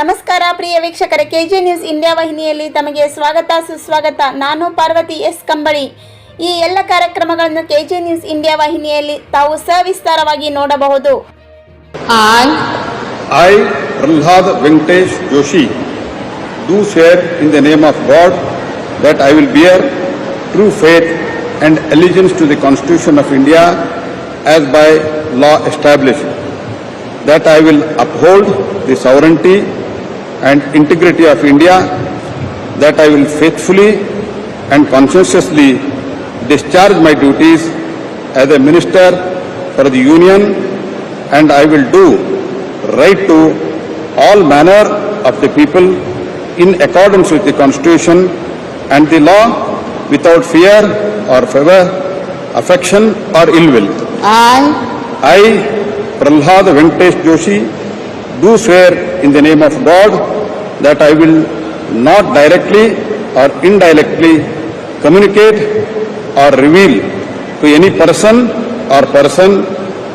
ನಮಸ್ಕಾರ ಪ್ರಿಯ ವೀಕ್ಷಕರ KG news India ವಾಹಿನಿಯಲ್ಲಿ ತಮಗೆ ಸ್ವಾಗತ ಸುಸ್ವಾಗತ. ನಾನು ಪಾರ್ವತಿ ಎಸ್ ಕಂಬಳಿ. ಈ ಎಲ್ಲ ಕಾರ್ಯಕ್ರಮಗಳನ್ನು ಕೆಜಿ ನ್ಯೂಸ್ ಇಂಡಿಯಾ ವಾಹಿನಿಯಲ್ಲಿ ತಾವು ಸವಿಸ್ತಾರವಾಗಿ ನೋಡಬಹುದು. I Prahlad Venkatesh Joshi. Do swear in the name of God that I will bear true faith and allegiance to the constitution of India as by law establish that I will uphold the sovereignty and integrity of India, that I will faithfully and conscientiously discharge my duties as a minister for the Union and I will do right to all manner of the people in accordance with the Constitution and the law without fear or favor, affection or ill will. I, I, Prahlad Venkatesh Joshi, do swear in the name of God that I will not directly or indirectly communicate or reveal to any person or person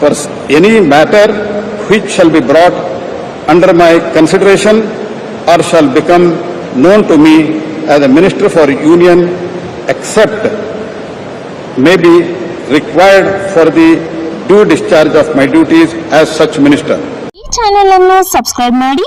pers- any matter which shall be brought under my consideration or shall become known to me as a minister for union except may be required for the due discharge of my duties as such minister. ಈ channel ಅನ್ನು subscribe ಮಾಡಿ